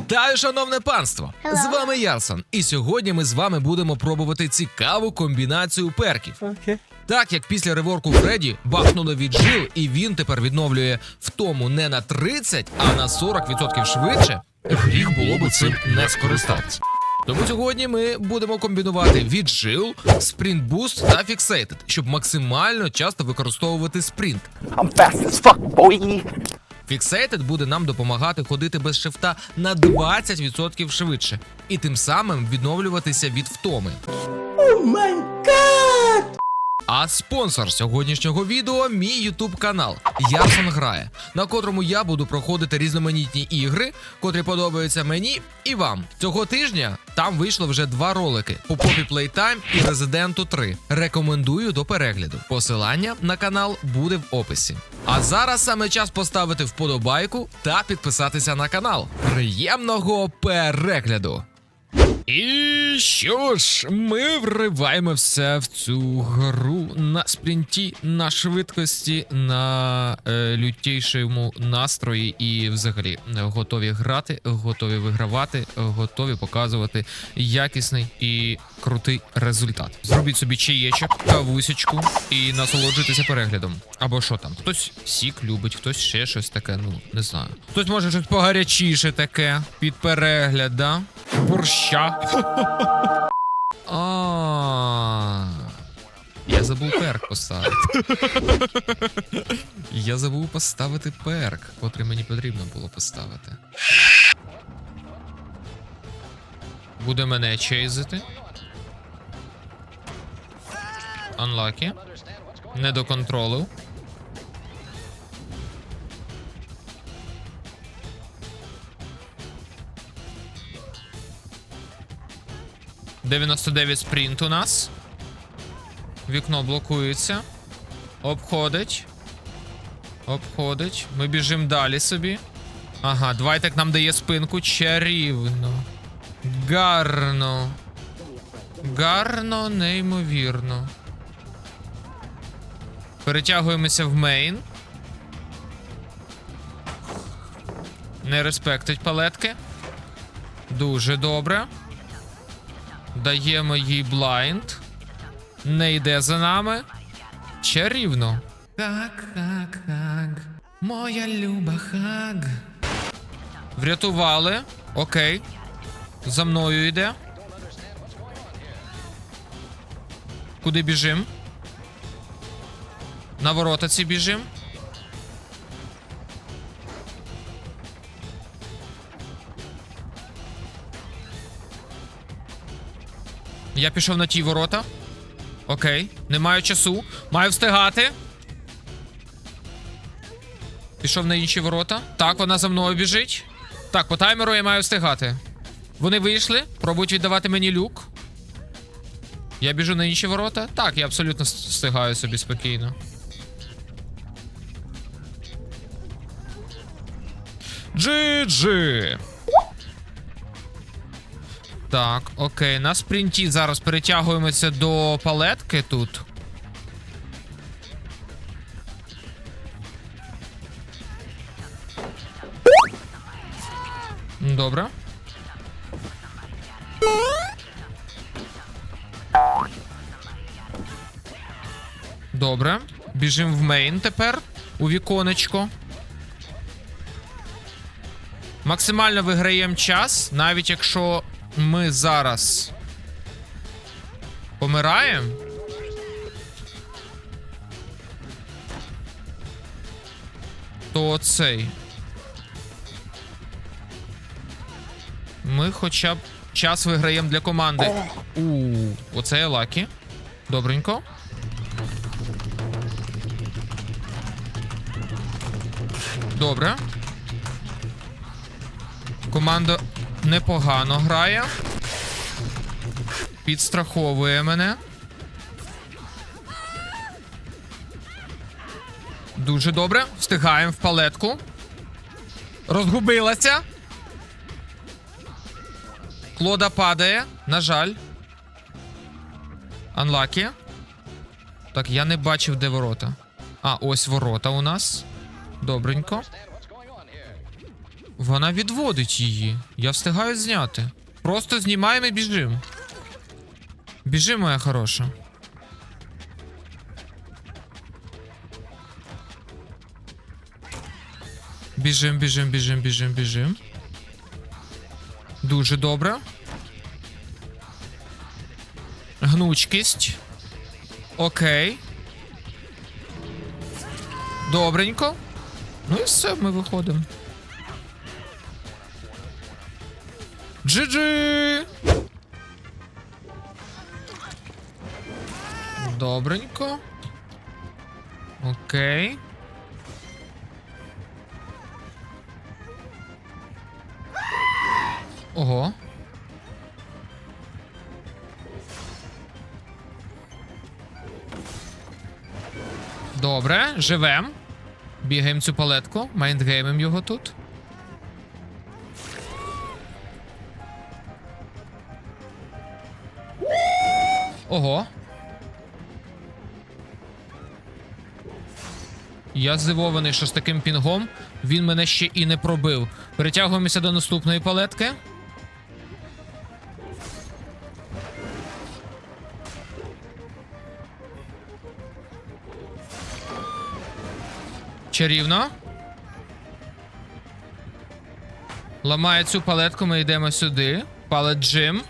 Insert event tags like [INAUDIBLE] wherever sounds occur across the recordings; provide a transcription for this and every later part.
Вітаю, шановне панство! З вами Ярсон, і сьогодні ми з вами будемо пробувати цікаву комбінацію перків. Так як після реворку Фредді бахнуло від жил, і він тепер відновлює втому не на 30, а на 40% швидше, гріх було би цим не скористатися. Тому сьогодні ми будемо комбінувати від жил, спринт буст та фіксейтед, щоб максимально часто використовувати спринт. I'm fast as fuck, boy. Fixated буде нам допомагати ходити без шифта на 20% швидше і тим самим відновлюватися від втоми. А спонсор сьогоднішнього відео мій YouTube канал Ярсон Грає, на котрому я буду проходити різноманітні ігри, котрі подобаються мені і вам. Цього тижня там вийшло вже два ролики по Poppy Playtime і Resident 3. Рекомендую до перегляду. Посилання на канал буде в описі. А зараз саме час поставити вподобайку та підписатися на канал. Приємного перегляду! І що ж, ми вриваємося в цю гру на спринті, на швидкості, на е, лютейшому настрої і взагалі готові грати, готові вигравати, готові показувати якісний і крутий результат. Зробіть собі чаєчок, кавусечку і насолоджуйтеся переглядом. Або що там? Хтось сік любить, хтось ще щось таке, ну не знаю. Хтось може щось погарячіше таке під перегляд, да? Борща. [LAUGHS] А. Я забув перк поставити. [LAUGHS] Я забув поставити перк, котрий мені потрібно було поставити. Буде мене чейзити. Unlucky. Не до контролю. — 99 спринт у нас. Вікно блокується. Обходить. Обходить. Ми біжимо далі собі. Ага, Двайтек нам дає спинку. Чарівно. Гарно. Гарно, неймовірно. Перетягуємося в мейн. Не респектить палетки. Дуже добре. Даємо їй блайнд. Не йде за нами. Чарівно. Хак, хак, хак. Моя люба хак. Врятували. Окей. За мною йде. Куди біжим? На ворота ці біжим. Я пішов на ті ворота. Окей. Не маю часу. Маю встигати. Пішов на інші ворота. Так, вона за мною біжить. Так, по таймеру я маю встигати. Вони вийшли. Пробують віддавати мені люк. Я біжу на інші ворота. Так, я абсолютно встигаю собі спокійно. GG. Так, окей, на спринті зараз перетягуємося до палетки тут. Добре. Добре. Біжимо в мейн тепер. У віконечко. Максимально виграємо час, навіть якщо ми зараз помираємо. То цей. Ми хоча б час виграємо для команди. У, оце є лакі. Добренько. Добре. Команда непогано грає. Підстраховує мене. Дуже добре. Встигаємо в палетку. Розгубилася. Клода падає. На жаль. Анлакі. Так, я не бачив, де ворота. А, ось ворота у нас. Добренько. Вона відводить її. Я встигаю зняти. Просто знімаємо і біжим. Біжи, моя хороша. Біжим, біжим, біжим, біжим, біжим. Дуже добре. Гнучкість. Окей. Добренько. Ну і все, ми виходимо. Джи-джи! Добренько. Окей. Ого. Добре, живем. Бігаємо цю палетку, майндгеймим його тут. Ого. Я здивований, що з таким пінгом він мене ще і не пробив. Перетягуємося до наступної палетки. Чарівно. Ламає цю палетку, ми йдемо сюди. Палет Джим.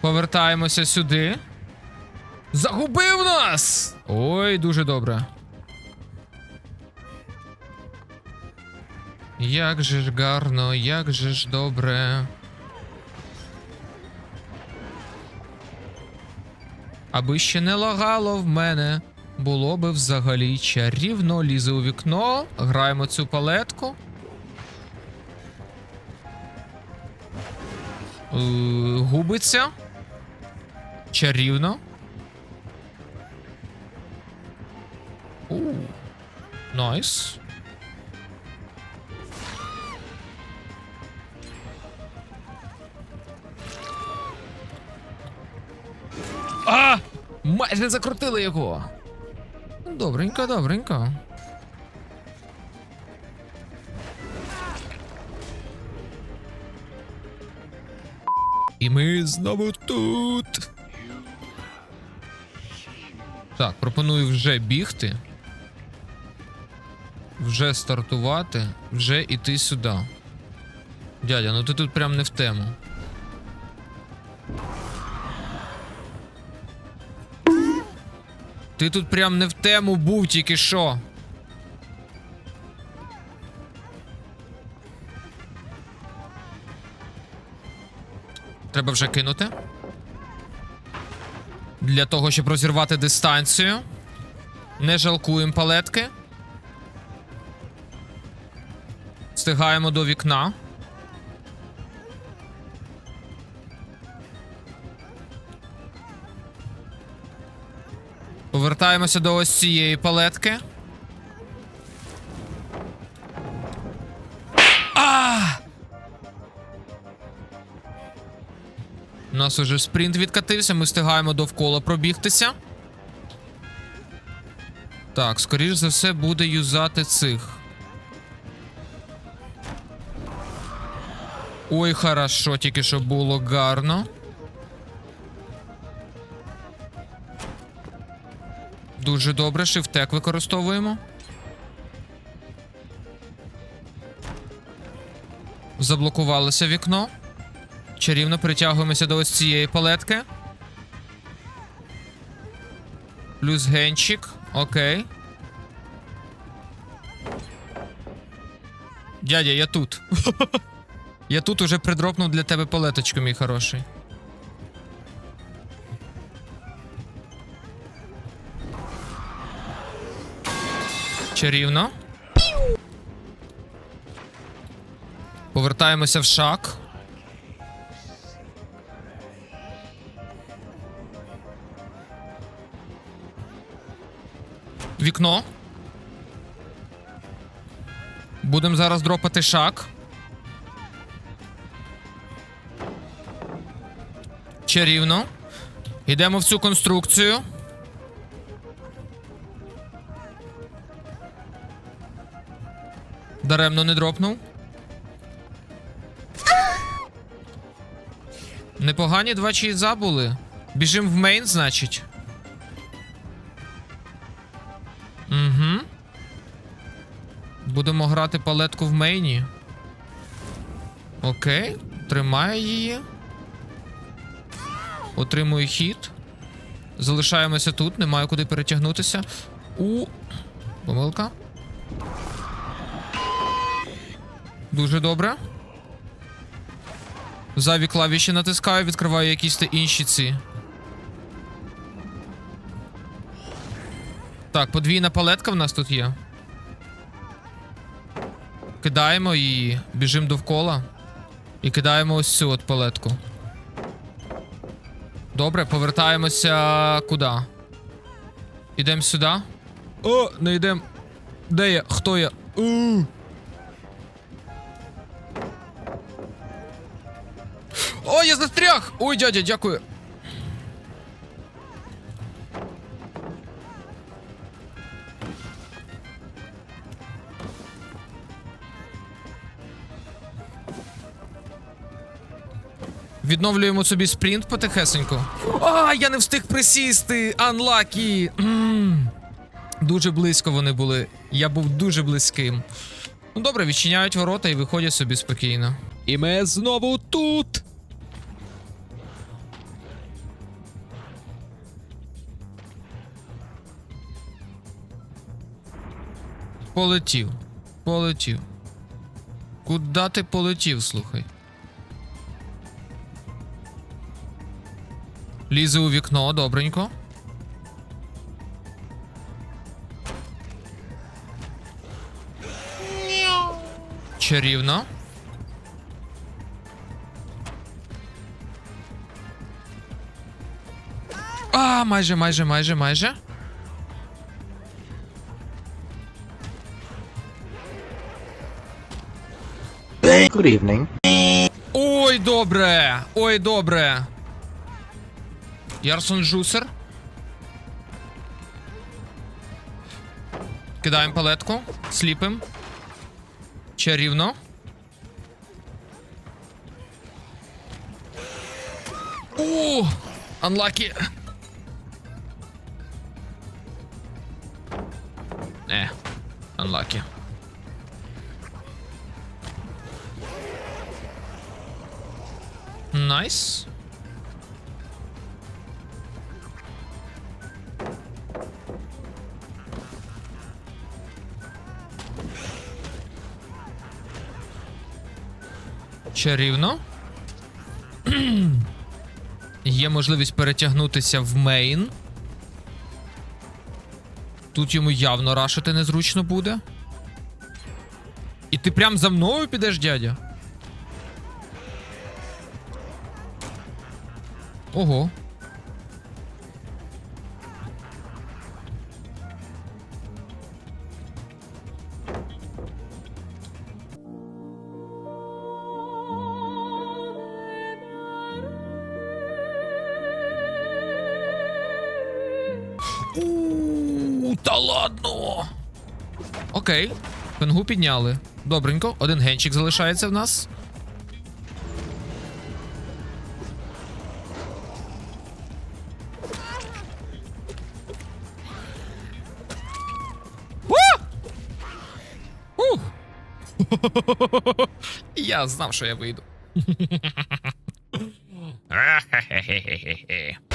Повертаємося сюди. Загубив нас! Ой, дуже добре. Як же ж гарно, як же ж добре. Аби ще не лагало в мене, було би взагалі чарівно лізе у вікно. Граємо цю палетку. Е, губиться. Чарівно. У. Найс. А! Майже закрутили його. Добренько, добренько. І ми знову тут. Так, пропоную вже бігти. Вже стартувати, вже іти сюди. Дядя, ну ти тут прям не в тему. Ти тут прям не в тему був тільки що. Треба вже кинути. Для того, щоб розірвати дистанцію. Не жалкуємо палетки. Встигаємо до вікна. Повертаємося до ось цієї палетки. Нас уже спринт відкатився, ми встигаємо довкола пробігтися. Так, скоріш за все, буде юзати цих. Ой, хорошо, тільки що було гарно. Дуже добре, шифтек використовуємо. Заблокувалося вікно. Чарівно притягуємося до ось цієї палетки. Плюс генчик. Окей. Дядя, я тут. [LAUGHS] я тут уже придропнув для тебе палеточку, мій хороший. Чарівно. Повертаємося в шак. вікно. Будемо зараз дропати шак. Чарівно. Йдемо в цю конструкцію. Даремно не дропнув. Непогані два чиї забули. Біжим в мейн, значить. Грати палетку в мейні. Окей. Тримаю її. Отримую хід. Залишаємося тут, немає куди перетягнутися. У. Помилка. Дуже добре. Зайві клавіші натискаю, відкриваю якісь та інші ці. Так, подвійна палетка в нас тут є. Кидаємо її, біжимо довкола. І кидаємо ось цю от палетку. Добре, повертаємося куди? Ідемо сюди. О, не йдемо. Де я? Хто я? У. О, я застряг! Ой, дядя, дякую. Відновлюємо собі спринт потихесенько. А, я не встиг присісти! Анлакі! Дуже близько вони були. Я був дуже близьким. Ну добре, відчиняють ворота і виходять собі спокійно. І ми знову тут. Полетів. Полетів. Куда ти полетів, слухай? Лізе у вікно, добренько. Чарівно. А, майже, майже, майже, майже. Good evening. Ой, добре! Ой, добре. Ярсон Жусер. Кидаємо палетку. Сліпим. Чарівно. О! Анлакі. Не. Анлакі. Найс. Чарівно. Є можливість перетягнутися в мейн. Тут йому явно рашити незручно буде. І ти прям за мною підеш, дядя? Ого. Окей. Пенгу підняли. Добренько, один генчик залишається в нас. [LAUGHS] Я знав, що я вийду. [LAUGHS] [LAUGHS]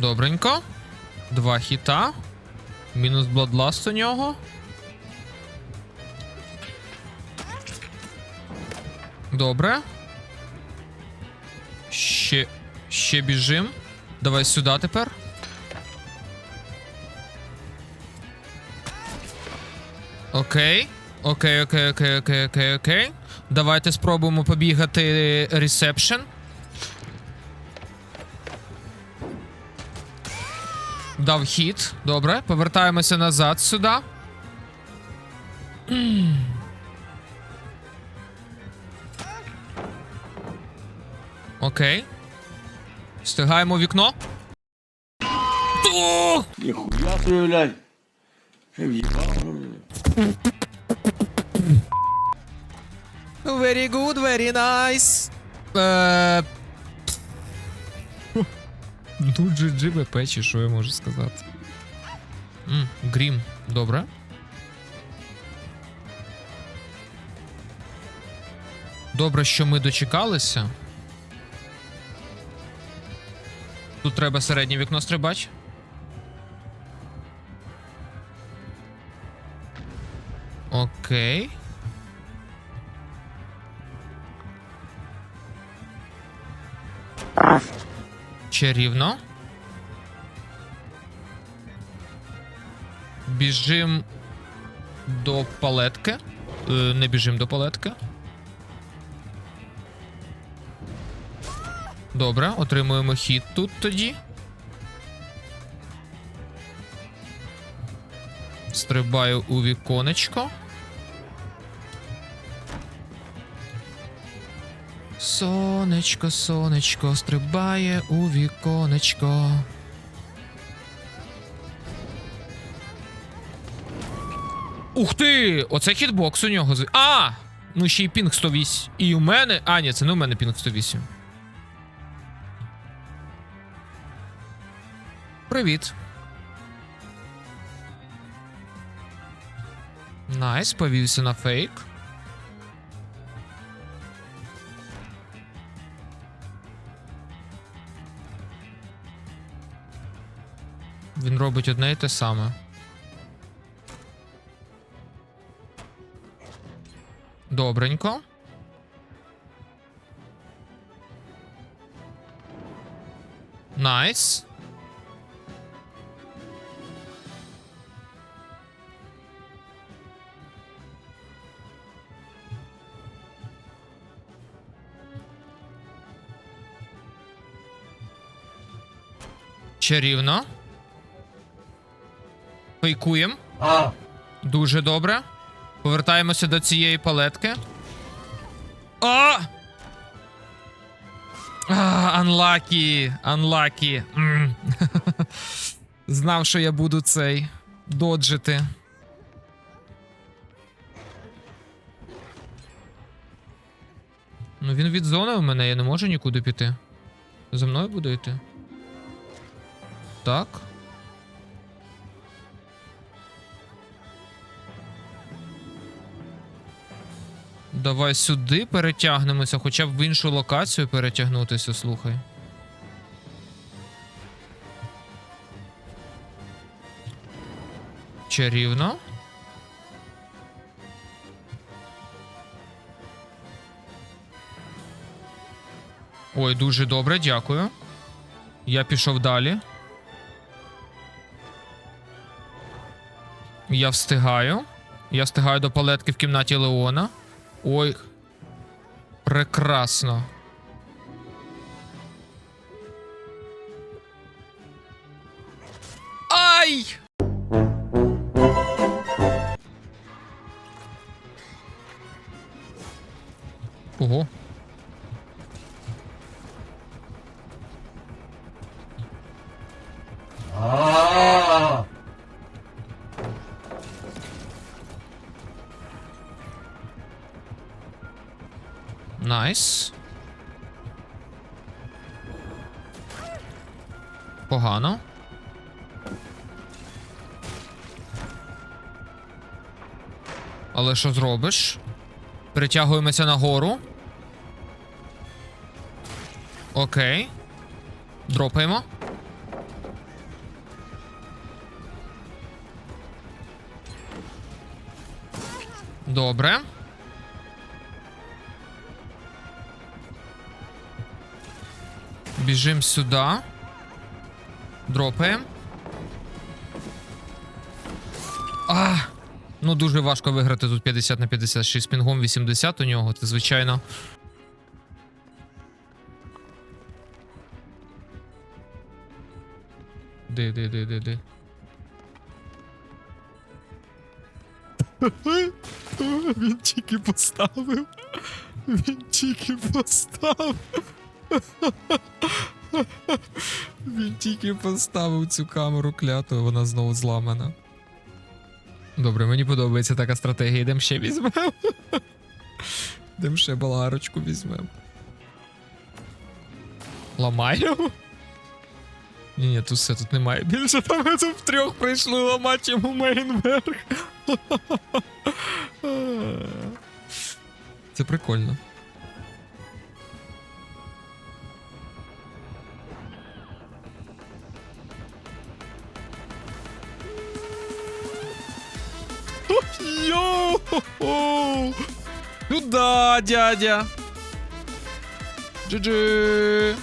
Добренько. Два хіта. Мінус бладласт у нього. Добре. Ще. Ще біжим. Давай сюди тепер. Окей. Окей, окей, окей, окей, окей, окей. Давайте спробуємо побігати ресепшн. Дав хід. Добре. Повертаємося назад сюди. Окей. Встигаємо вікно. Ніхуя собі, блядь. Блядь. Very good, very nice. Е... Ну, GG чи що я можу сказати. М, Грім, добре. Добре, що ми дочекалися. Тут треба середнє вікно стрибач. Окей. Чарівно. Біжим до палетки. Е, не біжим до палетки. Добре, отримуємо хід тут тоді. Стрибаю у віконечко. Сонечко, сонечко, стрибає у віконечко. Ух ти! Оце хітбокс у нього. А! Ну ще й пінг 108. І у мене. А, ні, це не у мене пінг 108. Привіт. Найс, повівся на фейк. Він робить одне і те саме. Добренько. Найс. Чарівно. Фейкуємо. Дуже добре. Повертаємося до цієї палетки. А! А, Unlucky, unlucky. [LAUGHS] Знав, що я буду цей доджити. Ну він відзонив мене, я не можу нікуди піти. За мною буде йти. Так. Давай сюди перетягнемося, хоча б в іншу локацію перетягнутися, слухай. Чарівно. Ой, дуже добре, дякую. Я пішов далі. Я встигаю. Я встигаю до палетки в кімнаті Леона. Ой. Прекрасно. Найс. Погано. Але що зробиш? Перетягуємося нагору. Окей. Дропаємо. Добре. Біжим сюди. Дропаємо. А! Ну, дуже важко виграти тут 50 на 56 з пінгом 80 у нього. Це звичайно. Де, де, де, де, де. [LAUGHS] Він тільки поставив. Він тільки поставив. [LAUGHS] Він тільки поставив цю камеру кляту, вона знову зламана. Добре, мені подобається така стратегія. Йдемо ще візьмемо. [LAUGHS] Йдемо ще баларочку візьмемо. Ламаємо? Ні, ні, тут все тут немає. Більше там ми тут втрьох прийшли ламати йому мейнверх. [LAUGHS] Це прикольно. Йоу! Ну да, дядя. Джи-джи.